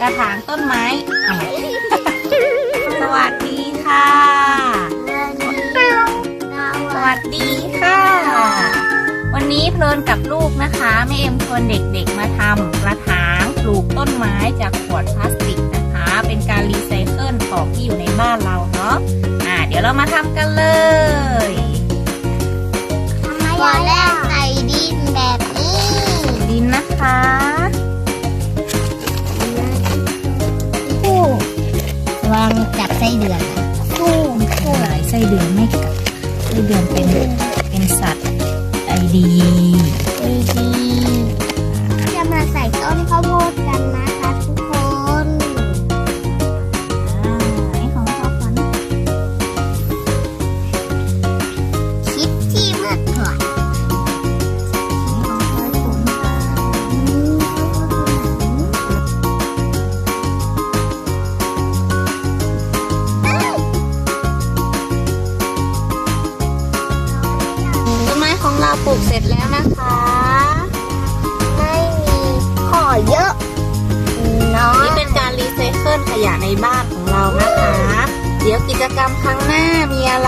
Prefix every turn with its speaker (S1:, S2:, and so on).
S1: กระถางต้นไม้อะสวัสดีค่ะ สวัสดีค่ะ วันนี้เพลินกับลูกนะคะแม่เอ็มชวนเด็กๆมาทำกระถางปลูกต้นไม้จากขวดพลาสติกนะคะ เป็นการรีไซเคิลของที่อยู่ในบ้านเราเนาะอ่าเดี๋ยวเรามาทำกันเลย
S2: ตอนแรกใส่ดินแบบ วางจับไส้เดือนคู่คู่
S1: หลายไส้เดือนไม่กัดไส้เดือนเป็นเป็นสัตว์ใจดี
S2: ดีดีจะมาใส่ต้นข้าว
S1: ปลูกเสร็จแล้วนะคะ
S2: ไม่มีขอเยอะน้อ
S1: นี่เป็นการรีไซเคิลขยะในบ้านของเรานะคะ เดี๋ยวกิจกรรมครั้งหน้ามีอะไร